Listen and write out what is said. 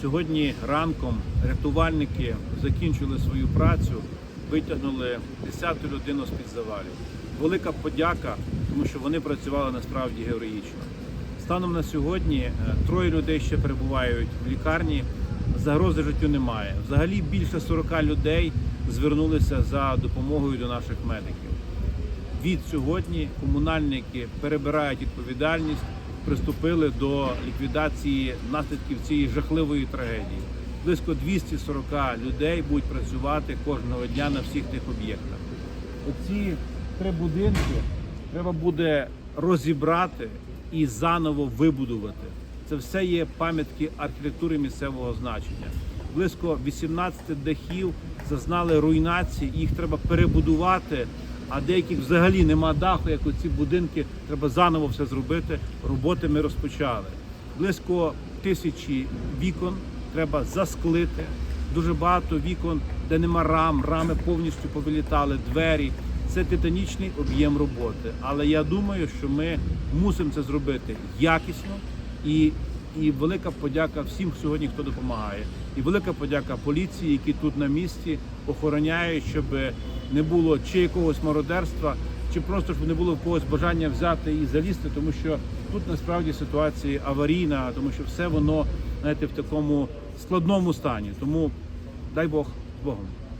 Сьогодні ранком рятувальники закінчили свою працю, витягнули 10 людину з-під завалів. Велика подяка, тому що вони працювали насправді героїчно. Станом на сьогодні е, троє людей ще перебувають в лікарні. Загрози життю немає. Взагалі більше 40 людей звернулися за допомогою до наших медиків. Від сьогодні комунальники перебирають відповідальність, приступили до ліквідації наслідків цієї жахливої трагедії. Близько 240 людей будуть працювати кожного дня на всіх тих об'єктах. Оці три будинки треба буде розібрати і заново вибудувати. Це все є пам'ятки архітектури місцевого значення. Близько 18 дахів зазнали руйнації, їх треба перебудувати. А деяких взагалі нема даху, як оці будинки, треба заново все зробити. Роботи ми розпочали. Близько тисячі вікон треба засклити. Дуже багато вікон, де нема рам, рами повністю повилітали, двері. Це титанічний об'єм роботи. Але я думаю, що ми мусимо це зробити якісно і, і велика подяка всім сьогодні, хто допомагає. І велика подяка поліції, які тут на місці охороняють, щоб не було чи якогось мародерства, чи просто щоб не було в когось бажання взяти і залізти, тому що тут насправді ситуація аварійна, тому що все воно знаєте в такому складному стані. Тому дай Бог з Богом.